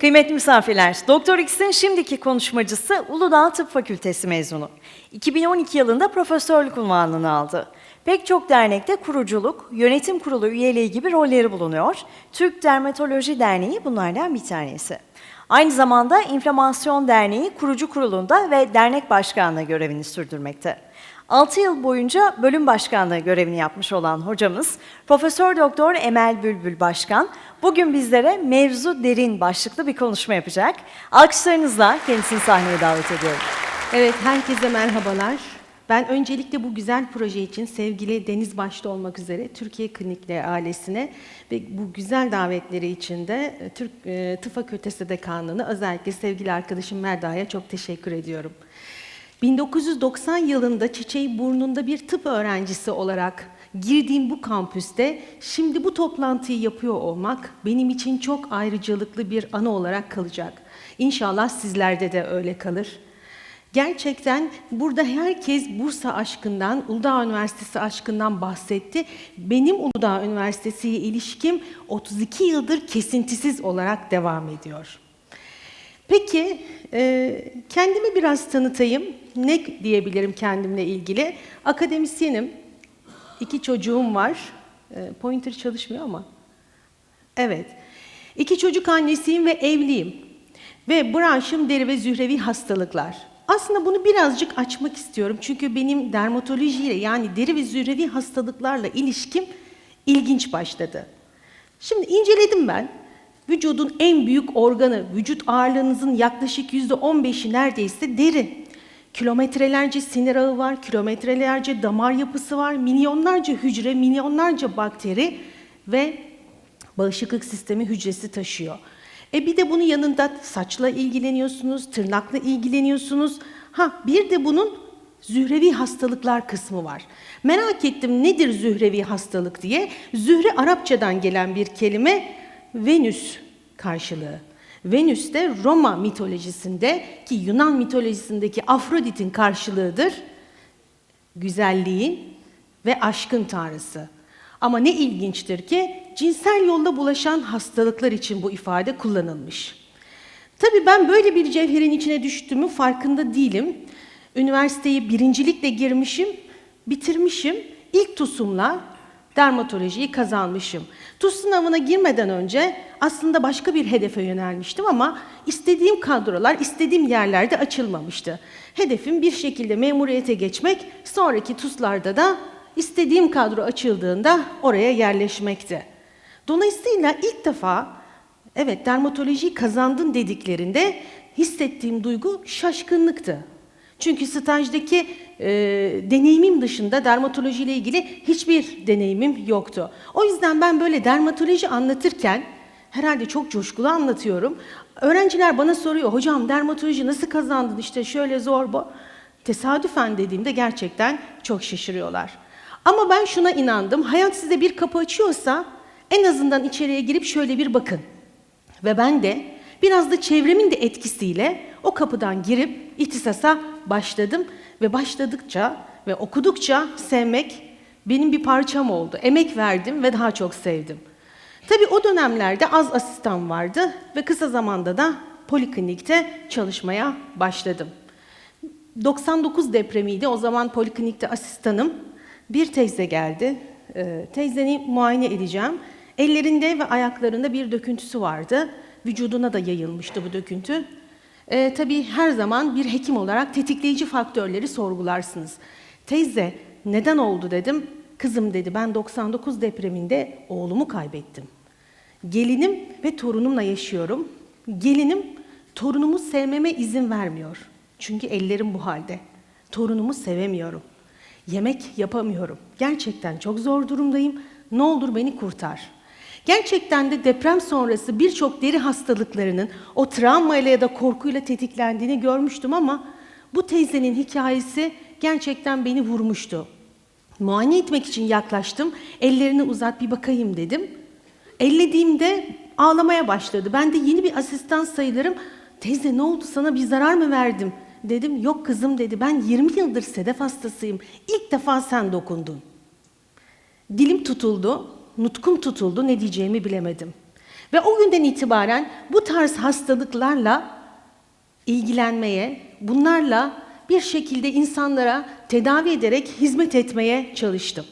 Kıymetli misafirler, Doktor X'in şimdiki konuşmacısı Uludağ Tıp Fakültesi mezunu. 2012 yılında profesörlük unvanını aldı. Pek çok dernekte kuruculuk, yönetim kurulu üyeliği gibi rolleri bulunuyor. Türk Dermatoloji Derneği bunlardan bir tanesi. Aynı zamanda İnflamasyon Derneği kurucu kurulunda ve dernek başkanlığı görevini sürdürmekte. 6 yıl boyunca bölüm başkanlığı görevini yapmış olan hocamız Profesör Doktor Emel Bülbül Başkan bugün bizlere mevzu derin başlıklı bir konuşma yapacak. Alkışlarınızla kendisini sahneye davet ediyorum. Evet, herkese merhabalar. Ben öncelikle bu güzel proje için sevgili Deniz başta olmak üzere Türkiye Klinikleri ailesine ve bu güzel davetleri için de e, Türk e, Tıp Fakültesi Dekanlığı'na özellikle sevgili arkadaşım Merda'ya çok teşekkür ediyorum. 1990 yılında çiçeği burnunda bir tıp öğrencisi olarak girdiğim bu kampüste şimdi bu toplantıyı yapıyor olmak benim için çok ayrıcalıklı bir anı olarak kalacak. İnşallah sizlerde de öyle kalır. Gerçekten burada herkes Bursa aşkından, Uludağ Üniversitesi aşkından bahsetti. Benim Uludağ Üniversitesi ile ilişkim 32 yıldır kesintisiz olarak devam ediyor. Peki, e, kendimi biraz tanıtayım. Ne diyebilirim kendimle ilgili? Akademisyenim, iki çocuğum var. E, pointer çalışmıyor ama. Evet. İki çocuk annesiyim ve evliyim. Ve branşım deri ve zührevi hastalıklar. Aslında bunu birazcık açmak istiyorum. Çünkü benim dermatolojiyle yani deri ve zührevi hastalıklarla ilişkim ilginç başladı. Şimdi inceledim ben. Vücudun en büyük organı, vücut ağırlığınızın yaklaşık yüzde on beşi neredeyse deri. Kilometrelerce sinir ağı var, kilometrelerce damar yapısı var, milyonlarca hücre, milyonlarca bakteri ve bağışıklık sistemi hücresi taşıyor. E bir de bunun yanında saçla ilgileniyorsunuz, tırnakla ilgileniyorsunuz. Ha bir de bunun zührevi hastalıklar kısmı var. Merak ettim nedir zührevi hastalık diye. Zühre Arapçadan gelen bir kelime Venüs karşılığı. Venüs de Roma mitolojisinde ki Yunan mitolojisindeki Afrodit'in karşılığıdır. Güzelliğin ve aşkın tanrısı. Ama ne ilginçtir ki cinsel yolla bulaşan hastalıklar için bu ifade kullanılmış. Tabii ben böyle bir cevherin içine düştüğümü farkında değilim. Üniversiteyi birincilikle girmişim, bitirmişim. İlk TUS'umla dermatolojiyi kazanmışım. TUS sınavına girmeden önce aslında başka bir hedefe yönelmiştim ama istediğim kadrolar istediğim yerlerde açılmamıştı. Hedefim bir şekilde memuriyete geçmek, sonraki TUS'larda da istediğim kadro açıldığında oraya yerleşmekti. Dolayısıyla ilk defa evet dermatolojiyi kazandın dediklerinde hissettiğim duygu şaşkınlıktı. Çünkü stajdaki e, deneyimim dışında dermatoloji ile ilgili hiçbir deneyimim yoktu. O yüzden ben böyle dermatoloji anlatırken herhalde çok coşkulu anlatıyorum. Öğrenciler bana soruyor, hocam dermatoloji nasıl kazandın işte şöyle zor bu. Tesadüfen dediğimde gerçekten çok şaşırıyorlar. Ama ben şuna inandım, hayat size bir kapı açıyorsa en azından içeriye girip şöyle bir bakın. Ve ben de biraz da çevremin de etkisiyle o kapıdan girip ihtisasa başladım ve başladıkça ve okudukça sevmek benim bir parçam oldu. Emek verdim ve daha çok sevdim. Tabii o dönemlerde az asistan vardı ve kısa zamanda da poliklinikte çalışmaya başladım. 99 depremiydi. O zaman poliklinikte asistanım. Bir teyze geldi. Ee, teyzeni muayene edeceğim. Ellerinde ve ayaklarında bir döküntüsü vardı. Vücuduna da yayılmıştı bu döküntü. Ee, tabii her zaman bir hekim olarak tetikleyici faktörleri sorgularsınız. Teyze neden oldu dedim. Kızım dedi ben 99 depreminde oğlumu kaybettim. Gelinim ve torunumla yaşıyorum. Gelinim torunumu sevmeme izin vermiyor. Çünkü ellerim bu halde. Torunumu sevemiyorum. Yemek yapamıyorum. Gerçekten çok zor durumdayım. Ne olur beni kurtar. Gerçekten de deprem sonrası birçok deri hastalıklarının o travmayla ya da korkuyla tetiklendiğini görmüştüm ama bu teyzenin hikayesi gerçekten beni vurmuştu. Muayene etmek için yaklaştım. Ellerini uzat bir bakayım dedim. Ellediğimde ağlamaya başladı. Ben de yeni bir asistan sayılırım. Teyze ne oldu sana bir zarar mı verdim? Dedim yok kızım dedi ben 20 yıldır sedef hastasıyım. İlk defa sen dokundun. Dilim tutuldu, nutkum tutuldu ne diyeceğimi bilemedim. Ve o günden itibaren bu tarz hastalıklarla ilgilenmeye, bunlarla bir şekilde insanlara tedavi ederek hizmet etmeye çalıştım.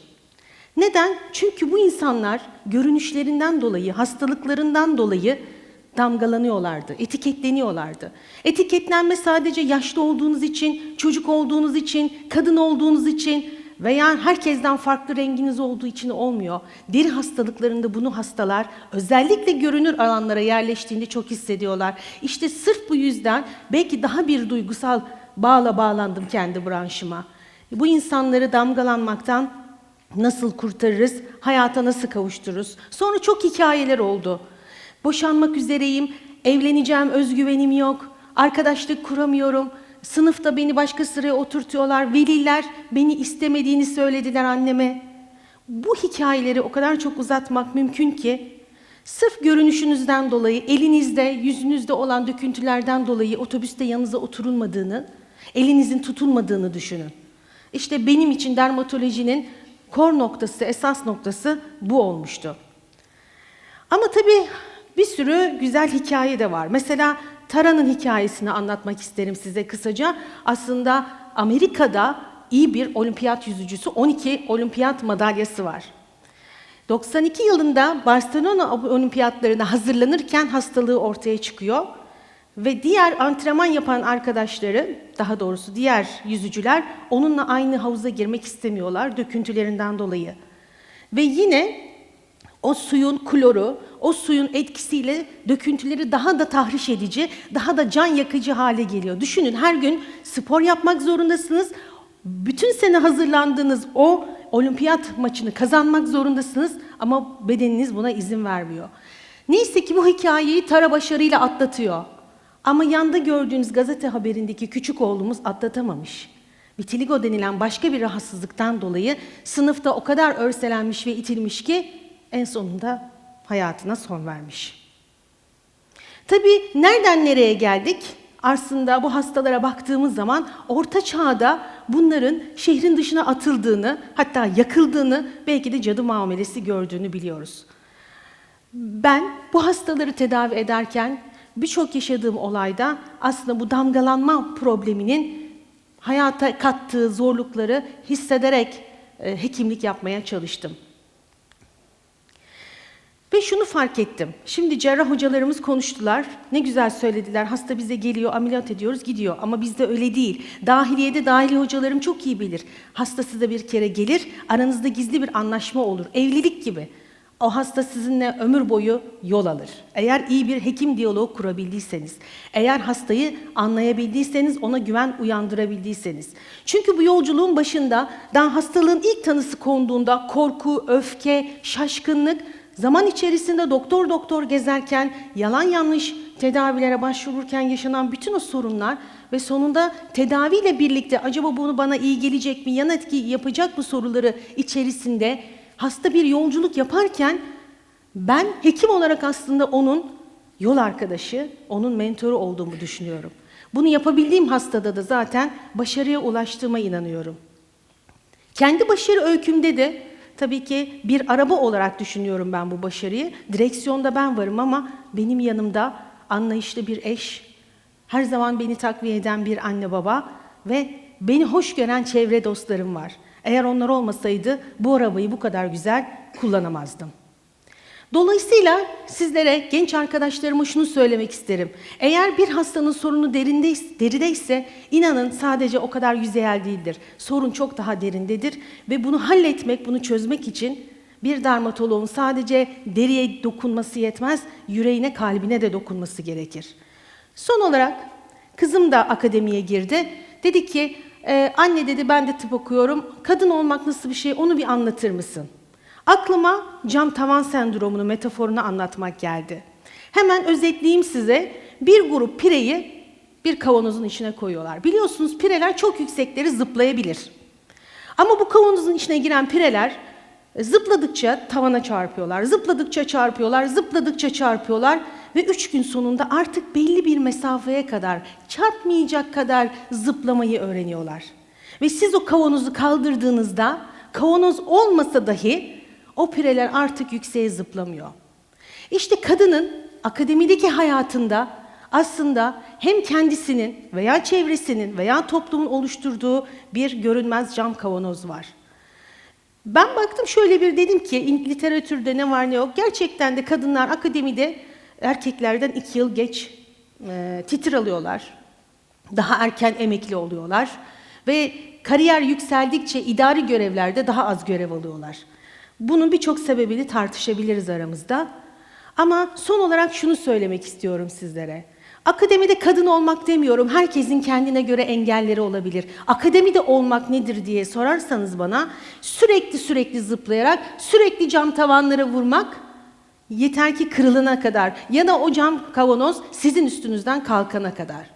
Neden? Çünkü bu insanlar görünüşlerinden dolayı, hastalıklarından dolayı damgalanıyorlardı, etiketleniyorlardı. Etiketlenme sadece yaşlı olduğunuz için, çocuk olduğunuz için, kadın olduğunuz için veya herkesten farklı renginiz olduğu için olmuyor. Deri hastalıklarında bunu hastalar özellikle görünür alanlara yerleştiğinde çok hissediyorlar. İşte sırf bu yüzden belki daha bir duygusal bağla bağlandım kendi branşıma. Bu insanları damgalanmaktan nasıl kurtarırız, hayata nasıl kavuştururuz? Sonra çok hikayeler oldu. Boşanmak üzereyim, evleneceğim, özgüvenim yok, arkadaşlık kuramıyorum, sınıfta beni başka sıraya oturtuyorlar, veliler beni istemediğini söylediler anneme. Bu hikayeleri o kadar çok uzatmak mümkün ki, sırf görünüşünüzden dolayı, elinizde, yüzünüzde olan döküntülerden dolayı otobüste yanınıza oturulmadığını, elinizin tutulmadığını düşünün. İşte benim için dermatolojinin kor noktası, esas noktası bu olmuştu. Ama tabii bir sürü güzel hikaye de var. Mesela Tara'nın hikayesini anlatmak isterim size kısaca. Aslında Amerika'da iyi bir olimpiyat yüzücüsü, 12 olimpiyat madalyası var. 92 yılında Barcelona olimpiyatlarına hazırlanırken hastalığı ortaya çıkıyor. Ve diğer antrenman yapan arkadaşları, daha doğrusu diğer yüzücüler onunla aynı havuza girmek istemiyorlar döküntülerinden dolayı. Ve yine o suyun kloru, o suyun etkisiyle döküntüleri daha da tahriş edici, daha da can yakıcı hale geliyor. Düşünün her gün spor yapmak zorundasınız. Bütün sene hazırlandığınız o olimpiyat maçını kazanmak zorundasınız ama bedeniniz buna izin vermiyor. Neyse ki bu hikayeyi Tara başarıyla atlatıyor. Ama yanda gördüğünüz gazete haberindeki küçük oğlumuz atlatamamış. Vitiligo denilen başka bir rahatsızlıktan dolayı sınıfta o kadar örselenmiş ve itilmiş ki en sonunda hayatına son vermiş. Tabii nereden nereye geldik? Aslında bu hastalara baktığımız zaman orta çağda bunların şehrin dışına atıldığını, hatta yakıldığını, belki de cadı muamelesi gördüğünü biliyoruz. Ben bu hastaları tedavi ederken birçok yaşadığım olayda aslında bu damgalanma probleminin hayata kattığı zorlukları hissederek e, hekimlik yapmaya çalıştım. Ve şunu fark ettim. Şimdi cerrah hocalarımız konuştular. Ne güzel söylediler. Hasta bize geliyor, ameliyat ediyoruz, gidiyor. Ama bizde öyle değil. Dahiliyede dahili hocalarım çok iyi bilir. Hasta size bir kere gelir, aranızda gizli bir anlaşma olur. Evlilik gibi. O hasta sizinle ömür boyu yol alır. Eğer iyi bir hekim diyaloğu kurabildiyseniz, eğer hastayı anlayabildiyseniz, ona güven uyandırabildiyseniz. Çünkü bu yolculuğun başında daha hastalığın ilk tanısı konduğunda korku, öfke, şaşkınlık, zaman içerisinde doktor doktor gezerken, yalan yanlış tedavilere başvururken yaşanan bütün o sorunlar ve sonunda tedaviyle birlikte acaba bunu bana iyi gelecek mi, yan etki yapacak mı soruları içerisinde hasta bir yolculuk yaparken ben hekim olarak aslında onun yol arkadaşı, onun mentoru olduğumu düşünüyorum. Bunu yapabildiğim hastada da zaten başarıya ulaştığıma inanıyorum. Kendi başarı öykümde de tabii ki bir araba olarak düşünüyorum ben bu başarıyı. Direksiyonda ben varım ama benim yanımda anlayışlı bir eş, her zaman beni takviye eden bir anne baba ve beni hoş gören çevre dostlarım var. Eğer onlar olmasaydı bu arabayı bu kadar güzel kullanamazdım. Dolayısıyla sizlere, genç arkadaşlarıma şunu söylemek isterim. Eğer bir hastanın sorunu derindeyse, derideyse inanın sadece o kadar yüzeyel değildir. Sorun çok daha derindedir ve bunu halletmek, bunu çözmek için bir dermatoloğun sadece deriye dokunması yetmez, yüreğine, kalbine de dokunması gerekir. Son olarak kızım da akademiye girdi. Dedi ki, ee, anne dedi ben de tıp okuyorum. Kadın olmak nasıl bir şey onu bir anlatır mısın? Aklıma cam tavan sendromunu, metaforunu anlatmak geldi. Hemen özetleyeyim size. Bir grup pireyi bir kavanozun içine koyuyorlar. Biliyorsunuz pireler çok yüksekleri zıplayabilir. Ama bu kavanozun içine giren pireler zıpladıkça tavana çarpıyorlar, zıpladıkça çarpıyorlar, zıpladıkça çarpıyorlar ve üç gün sonunda artık belli bir mesafeye kadar, çarpmayacak kadar zıplamayı öğreniyorlar. Ve siz o kavanozu kaldırdığınızda, kavanoz olmasa dahi o pireler artık yükseğe zıplamıyor. İşte kadının akademideki hayatında aslında hem kendisinin veya çevresinin veya toplumun oluşturduğu bir görünmez cam kavanoz var. Ben baktım şöyle bir dedim ki literatürde ne var ne yok. Gerçekten de kadınlar akademide erkeklerden iki yıl geç e, titir alıyorlar. Daha erken emekli oluyorlar. Ve kariyer yükseldikçe idari görevlerde daha az görev alıyorlar. Bunun birçok sebebini tartışabiliriz aramızda. Ama son olarak şunu söylemek istiyorum sizlere. Akademide kadın olmak demiyorum. Herkesin kendine göre engelleri olabilir. Akademide olmak nedir diye sorarsanız bana sürekli sürekli zıplayarak, sürekli cam tavanlara vurmak yeter ki kırılana kadar ya da o cam kavanoz sizin üstünüzden kalkana kadar.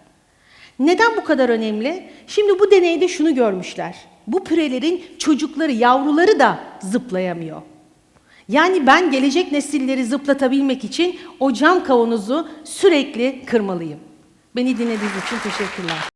Neden bu kadar önemli? Şimdi bu deneyde şunu görmüşler. Bu pürelerin çocukları, yavruları da zıplayamıyor. Yani ben gelecek nesilleri zıplatabilmek için o cam kavanozu sürekli kırmalıyım. Beni dinlediğiniz için teşekkürler.